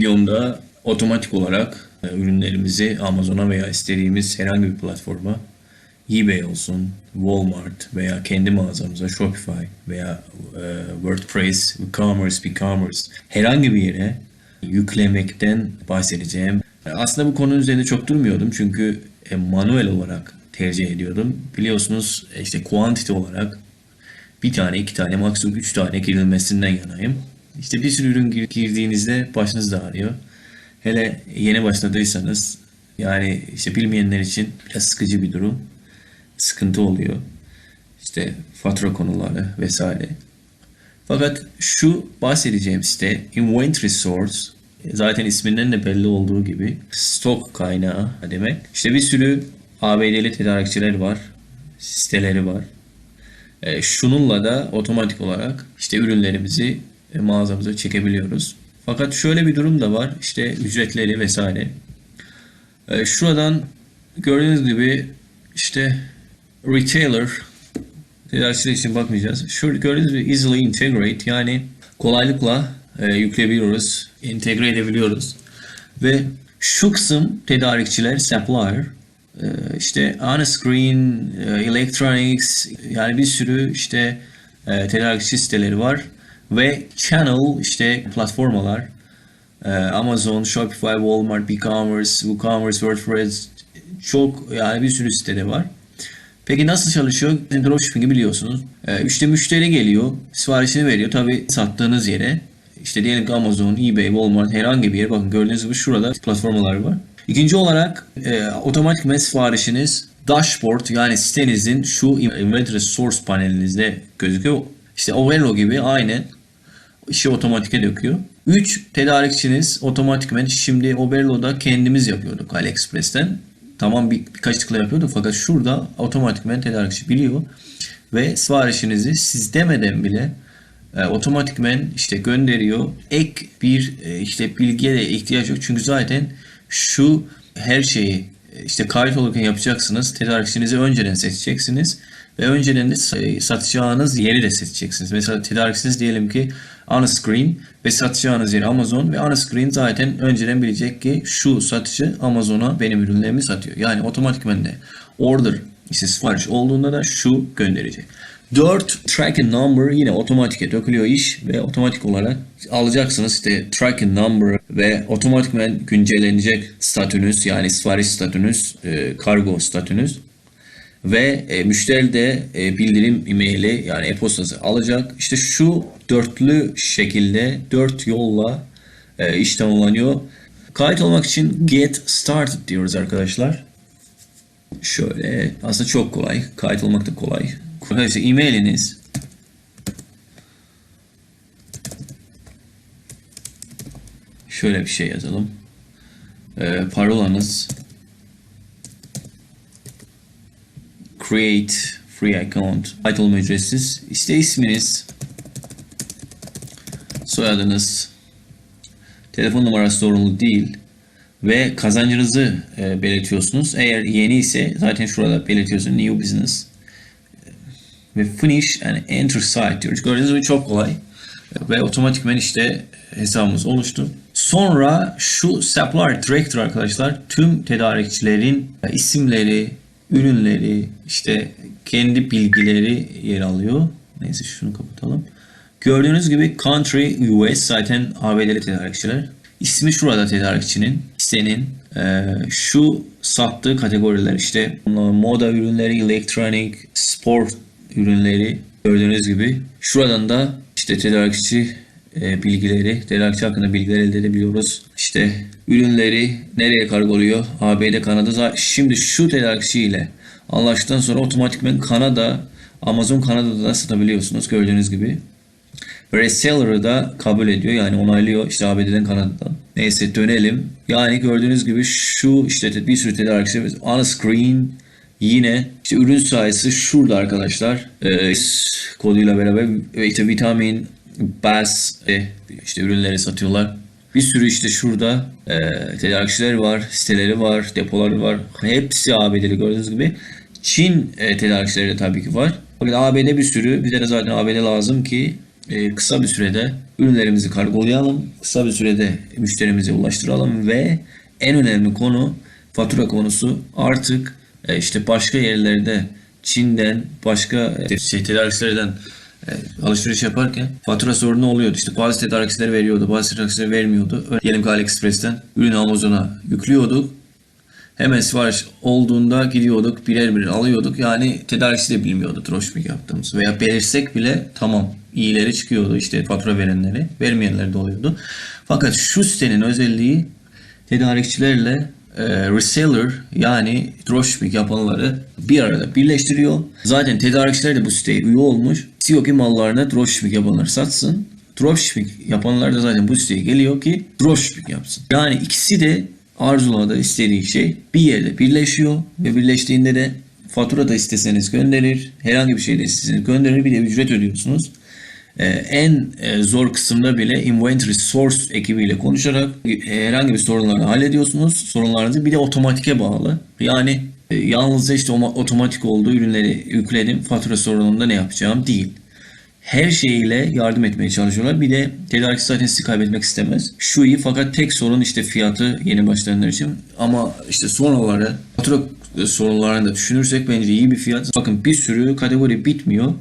videomda otomatik olarak e, ürünlerimizi Amazon'a veya istediğimiz herhangi bir platforma eBay olsun, Walmart veya kendi mağazamıza Shopify veya e, WordPress, WooCommerce, BigCommerce herhangi bir yere yüklemekten bahsedeceğim. Aslında bu konu üzerinde çok durmuyordum çünkü e, manuel olarak tercih ediyordum. Biliyorsunuz e, işte quantity olarak bir tane, iki tane, maksimum üç tane girilmesinden yanayım. İşte bir sürü ürün gir- girdiğinizde başınız da ağrıyor. Hele yeni başladıysanız yani işte bilmeyenler için biraz sıkıcı bir durum. Sıkıntı oluyor. İşte fatura konuları vesaire. Fakat şu bahsedeceğim site Inventory Source zaten isminden de belli olduğu gibi stok kaynağı demek. İşte bir sürü ABD'li tedarikçiler var, siteleri var. E, şununla da otomatik olarak işte ürünlerimizi mağazamıza çekebiliyoruz. Fakat şöyle bir durum da var. İşte ücretleri vesaire. E, şuradan gördüğünüz gibi işte retailer tedarikçiler için bakmayacağız. Şurada gördüğünüz gibi easily integrate yani kolaylıkla e, yükleyebiliyoruz, entegre edebiliyoruz. Ve şu kısım tedarikçiler, supplier, e, işte on-screen, e, electronics yani bir sürü işte e, tedarikçi siteleri var. Ve channel işte platformalar, e, Amazon, Shopify, Walmart, BigCommerce, WooCommerce, WordPress çok yani bir sürü sitede var. Peki nasıl çalışıyor? Dropshipping'i biliyorsunuz. İşte müşteri geliyor, siparişini veriyor. Tabi sattığınız yere işte diyelim ki Amazon, eBay, Walmart herhangi bir yer. Bakın gördüğünüz gibi şurada platformalar var. İkinci olarak e, otomatikman siparişiniz dashboard yani sitenizin şu inventory source panelinizde gözüküyor. İşte Overo gibi aynen işi otomatike döküyor. 3 tedarikçiniz otomatikmen şimdi Oberlo'da kendimiz yapıyorduk AliExpress'ten. Tamam bir, birkaç tıkla yapıyorduk fakat şurada otomatikmen tedarikçi biliyor ve siparişinizi siz demeden bile e, otomatikmen işte gönderiyor. Ek bir e, işte bilgiye de ihtiyaç yok çünkü zaten şu her şeyi işte kayıt olurken yapacaksınız. Tedarikçinizi önceden seçeceksiniz ve önceden de sa- satacağınız yeri de seçeceksiniz. Mesela tedarikçiniz diyelim ki on screen ve satacağınız yer Amazon ve on screen zaten önceden bilecek ki şu satıcı Amazon'a benim ürünlerimi satıyor. Yani otomatikmen de order işte sipariş olduğunda da şu gönderecek. 4 tracking number yine otomatike dökülüyor iş ve otomatik olarak alacaksınız işte tracking number ve otomatikmen güncellenecek statünüz yani sipariş statünüz, e, kargo statünüz ve e, müşteri de e, bildirim e-maili yani e-postası alacak. İşte şu dörtlü şekilde dört yolla e, iş tamamlanıyor. Kayıt olmak için get started diyoruz arkadaşlar. Şöyle aslında çok kolay. Kayıt olmak da kolay. Arkadaşlar e-mailiniz şöyle bir şey yazalım. E, parolanız create free account kayıt olma ücretsiz. İsminiz soyadınız telefon numarası zorunlu değil ve kazancınızı e, belirtiyorsunuz. Eğer yeni ise zaten şurada belirtiyorsunuz new business ve finish and enter site diyoruz. Gördüğünüz gibi çok kolay ve otomatikmen işte hesabımız oluştu. Sonra şu supplier director arkadaşlar tüm tedarikçilerin isimleri, ürünleri, işte kendi bilgileri yer alıyor. Neyse şunu kapatalım. Gördüğünüz gibi country US zaten ABD'li tedarikçiler. İsmi şurada tedarikçinin, senin e, şu sattığı kategoriler işte moda ürünleri, elektronik, spor ürünleri gördüğünüz gibi. Şuradan da işte tedarikçi e, bilgileri, tedarikçi hakkında bilgiler elde edebiliyoruz. İşte ürünleri nereye kargoluyor? ABD, Kanada. Şimdi şu tedarikçi ile anlaştıktan sonra otomatikmen Kanada, Amazon Kanada'da da satabiliyorsunuz gördüğünüz gibi. Reseller'ı da kabul ediyor yani onaylıyor işte ABD'den Kanada'dan. Neyse dönelim. Yani gördüğünüz gibi şu işte bir sürü tedarikçi on screen yine işte ürün sayısı şurada arkadaşlar. Ee, koduyla beraber işte vitamin, bas e, işte ürünleri satıyorlar. Bir sürü işte şurada e, tedarikçiler var, siteleri var, depoları var. Hepsi ABD'li gördüğünüz gibi. Çin e, tedarikçileri de tabii ki var. Fakat ABD bir sürü. Bize de zaten ABD lazım ki kısa bir sürede ürünlerimizi kargolayalım. Kısa bir sürede müşterimize ulaştıralım ve en önemli konu fatura konusu artık e, işte başka yerlerde Çin'den başka e, şey, tedarikçilerden e, alışveriş yaparken fatura sorunu oluyordu. İşte bazı tedarikçiler veriyordu, bazı tedarikçiler vermiyordu. Diyelim ki AliExpress'ten ürünü Amazon'a yüklüyorduk. Hemen sipariş olduğunda gidiyorduk, birer birer alıyorduk. Yani tedarikçi de bilmiyordu dropshipping yaptığımız. Veya belirsek bile tamam iyileri çıkıyordu işte fatura verenleri, vermeyenler de oluyordu. Fakat şu sitenin özelliği tedarikçilerle e, reseller yani dropshipping yapanları bir arada birleştiriyor. Zaten tedarikçiler de bu siteye üye olmuş. İstiyor ki mallarını dropshipping yapanlar satsın. Dropshipping yapanlar da zaten bu siteye geliyor ki dropshipping yapsın. Yani ikisi de arzuladığı istediği şey bir yerde birleşiyor ve birleştiğinde de fatura da isteseniz gönderir. Herhangi bir şey de isteseniz gönderir. Bir de ücret ödüyorsunuz. Ee, en e, zor kısımda bile inventory source ekibiyle konuşarak e, herhangi bir sorunları hallediyorsunuz. Sorunlarınızı bir de otomatike bağlı. Yani e, yalnızca işte oma- otomatik olduğu ürünleri yükledim. Fatura sorununda ne yapacağım değil. Her şeyle yardım etmeye çalışıyorlar. Bir de tedarikçi zaten sizi kaybetmek istemez. Şu iyi fakat tek sorun işte fiyatı yeni başlayanlar için. Ama işte sonraları fatura sorunlarını da düşünürsek bence iyi bir fiyat. Bakın bir sürü kategori bitmiyor.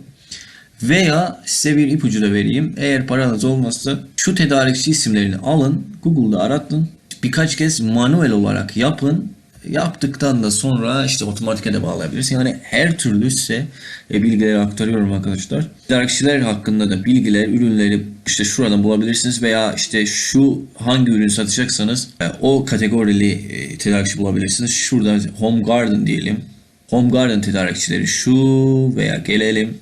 Veya size bir ipucu da vereyim. Eğer paranız olmazsa şu tedarikçi isimlerini alın, Google'da aratın. Birkaç kez manuel olarak yapın. Yaptıktan da sonra işte otomatike de bağlayabilirsiniz. Yani her türlü size e, bilgileri aktarıyorum arkadaşlar. Tedarikçiler hakkında da bilgiler, ürünleri işte şuradan bulabilirsiniz veya işte şu hangi ürün satacaksanız e, o kategorili e, tedarikçi bulabilirsiniz. Şurada Home Garden diyelim. Home Garden tedarikçileri şu veya gelelim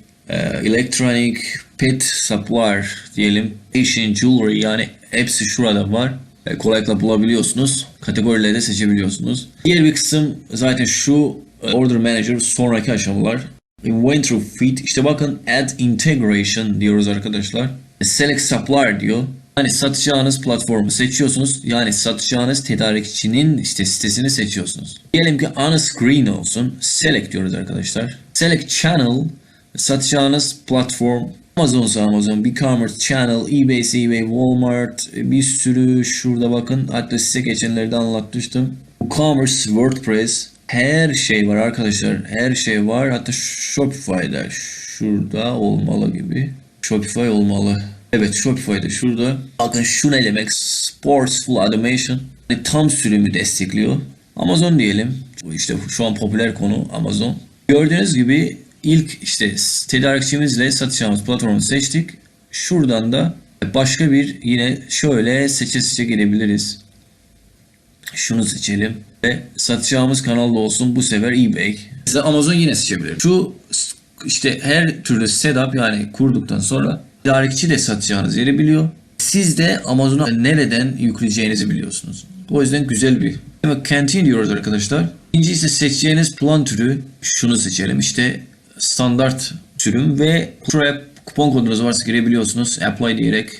Electronic Pet Supplier diyelim. Asian Jewelry yani hepsi şurada var. E, kolaylıkla bulabiliyorsunuz. Kategorileri de seçebiliyorsunuz. Diğer bir kısım zaten şu e, Order Manager sonraki aşamalar. Inventory Feed işte bakın Add Integration diyoruz arkadaşlar. Select Supplier diyor. Yani satacağınız platformu seçiyorsunuz. Yani satacağınız tedarikçinin işte sitesini seçiyorsunuz. Diyelim ki on screen olsun. Select diyoruz arkadaşlar. Select Channel satacağınız platform Amazon'sa Amazon, BigCommerce Channel, eBay'se eBay, Walmart bir sürü şurada bakın. Hatta size geçenlerde anlatmıştım. WooCommerce, WordPress her şey var arkadaşlar. Her şey var. Hatta Shopify'da şurada olmalı gibi. Shopify olmalı. Evet Shopify'da şurada. Bakın şu ne demek? Sportsful Automation. Yani tam sürümü destekliyor. Amazon diyelim. İşte şu an popüler konu Amazon. Gördüğünüz gibi ilk işte tedarikçimizle satacağımız platformu seçtik. Şuradan da başka bir yine şöyle seçe seçe gidebiliriz. Şunu seçelim ve satacağımız kanalda olsun bu sefer eBay. Mesela Amazon yine seçebilir. Şu işte her türlü setup yani kurduktan sonra tedarikçi de satacağınız yeri biliyor. Siz de Amazon'a nereden yükleyeceğinizi biliyorsunuz. O yüzden güzel bir. Canteen diyoruz arkadaşlar. İkinci ise seçeceğiniz plan türü şunu seçelim. İşte standart sürüm ve şuraya kupon kodunuz varsa girebiliyorsunuz. Apply diyerek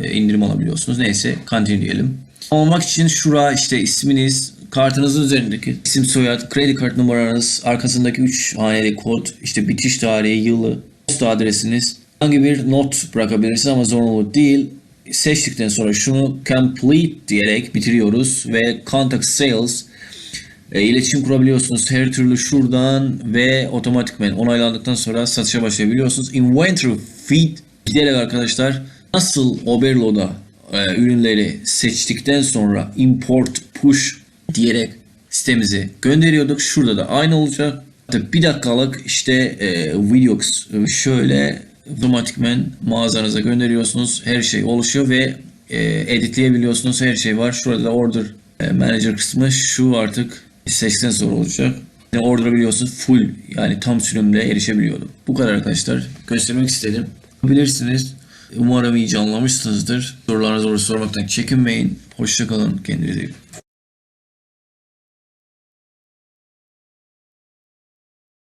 e, indirim alabiliyorsunuz. Neyse continue diyelim. Almak için şura işte isminiz, kartınızın üzerindeki isim soyad, kredi kart numaranız, arkasındaki 3 haneli kod, işte bitiş tarihi, yılı, posta adresiniz. Hangi bir not bırakabilirsiniz ama zorunlu değil. Seçtikten sonra şunu complete diyerek bitiriyoruz ve contact sales e, iletişim kurabiliyorsunuz her türlü şuradan ve otomatikmen onaylandıktan sonra satışa başlayabiliyorsunuz. Inventory feed giderek arkadaşlar nasıl Oberlo'da e, ürünleri seçtikten sonra import push diyerek sitemize gönderiyorduk. Şurada da aynı olacak. Hatta bir dakikalık işte e, Videox şöyle otomatikmen mağazanıza gönderiyorsunuz. Her şey oluşuyor ve e, editleyebiliyorsunuz. Her şey var. Şurada da order e, manager kısmı şu artık seçten sonra olacak. Yani order biliyorsunuz full yani tam sürümle erişebiliyordum. Bu kadar arkadaşlar. Göstermek istedim. Bilirsiniz. Umarım iyice anlamışsınızdır. Sorularınız olursa sormaktan çekinmeyin. Hoşçakalın. Kendinize iyi.